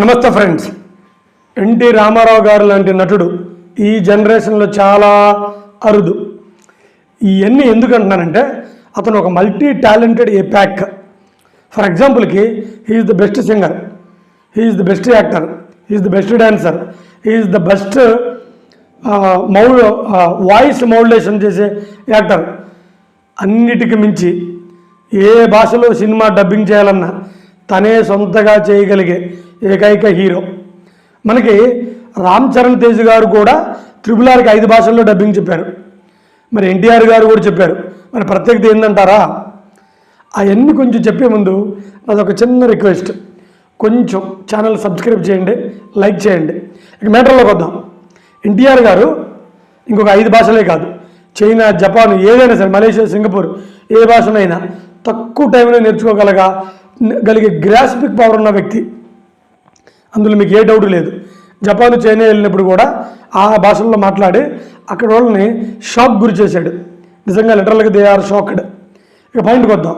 నమస్తే friends. NT Ramarao గారు లాంటి నటుడు ఈ జనరేషన్లో చాలా అరుదు. ఇవన్నీ ఎందుకు అంటున్నానంటే అతను ఒక multi talented a pack. For ఎగ్జాంపుల్కి he is the best singer he is the best actor he is the best dancer he is the best Mau voice modulation చేసే యాక్టర్. అన్నిటికి మించి ఏ భాషలో సినిమా డబ్బింగ్ చేయాలన్నా తనే సొంతగా చేయగలిగే ఏకైక హీరో. మనకి రామ్ చరణ్ తేజ్ గారు కూడా త్రిపుల్ ఆర్కి ఐదు భాషల్లో డబ్బింగ్ చెప్పారు. మరి ఎన్టీఆర్ గారు కూడా చెప్పారు. మరి ప్రత్యేకత ఏంటంటారా అవన్నీ కొంచెం చెప్పే ముందు నాదొక చిన్న రిక్వెస్ట్. కొంచెం ఛానల్ సబ్స్క్రైబ్ చేయండి లైక్ చేయండి. ఇక మ్యాటర్లోకి వద్దాం. ఎన్టీఆర్ గారు ఇంకొక ఐదు భాషలే కాదు. చైనా జపాన్ ఏదైనా సరే మలేషియా సింగపూర్ ఏ భాషనైనా తక్కువ టైంలో నేర్చుకోగలగా గలిగే గ్రాస్పిక్ పవర్ ఉన్న వ్యక్తి. అందులో మీకు ఏ డౌట్ లేదు. జపాన్ చైనా వెళ్ళినప్పుడు కూడా ఆ భాషల్లో మాట్లాడి అక్కడ వాళ్ళని షాక్ గురి చేశాడు. నిజంగా లిటరల్గా దే ఆర్ షాక్డ్ ఇక పాయింట్కి వద్దాం.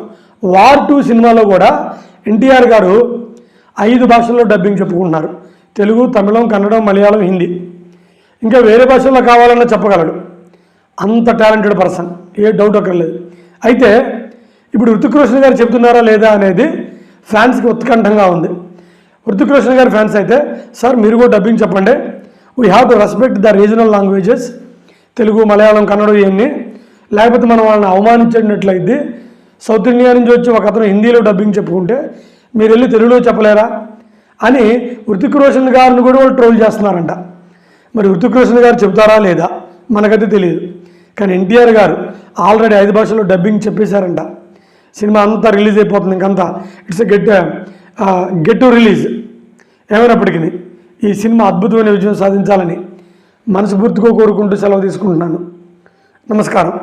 వార్ టూ సినిమాలో కూడా ఎన్టీఆర్ గారు ఐదు భాషల్లో డబ్బింగ్ చెప్పుకుంటున్నారు. తెలుగు తమిళం కన్నడం మలయాళం హిందీ. ఇంకా వేరే భాషల్లో కావాలన్నా చెప్పగలడు. అంత టాలెంటెడ్ పర్సన్ ఏ డౌట్ అక్కర్లేదు. అయితే ఇప్పుడు ఋతిక్ రోషన్ గారు చెప్తున్నారా లేదా అనేది ఫ్యాన్స్కి ఉత్కంఠంగా ఉంది. ఋతిక్ రోషన్ గారి ఫ్యాన్స్ అయితే సార్ మీరు కూడా డబ్బింగ్ చెప్పండి. We have to respect the regional languages Telugu Malayalam Kannada ఇవన్నీ. లేకపోతే మనం వాళ్ళని అవమానించినట్లయితే సౌత్ ఇండియా నుంచి వచ్చి ఒక అతను హిందీలో డబ్బింగ్ చెప్పుకుంటే మీరు వెళ్ళి తెలుగులో చెప్పలేరా? అని హృతిక్ రోషన్ గారిని కూడా వాళ్ళు ట్రోల్ చేస్తున్నారంట. మరి హృతిక్ రోషన్ గారు చెప్తారా లేదా? మనకైతే తెలియదు కానీ ఎన్టీఆర్ గారు ఆల్రెడీ ఐదు భాషల్లో డబ్బింగ్ చెప్పేశారంట. సినిమా అంతా రిలీజ్ అయిపోతుంది ఇంకంతా. It's get get to release ఏమైనప్పటికీ ఈ సినిమా అద్భుతమైన విజయం సాధించాలని మనస్ఫూర్తిగా కోరుకుంటూ సెలవు తీసుకుంటున్నాను. నమస్కారం.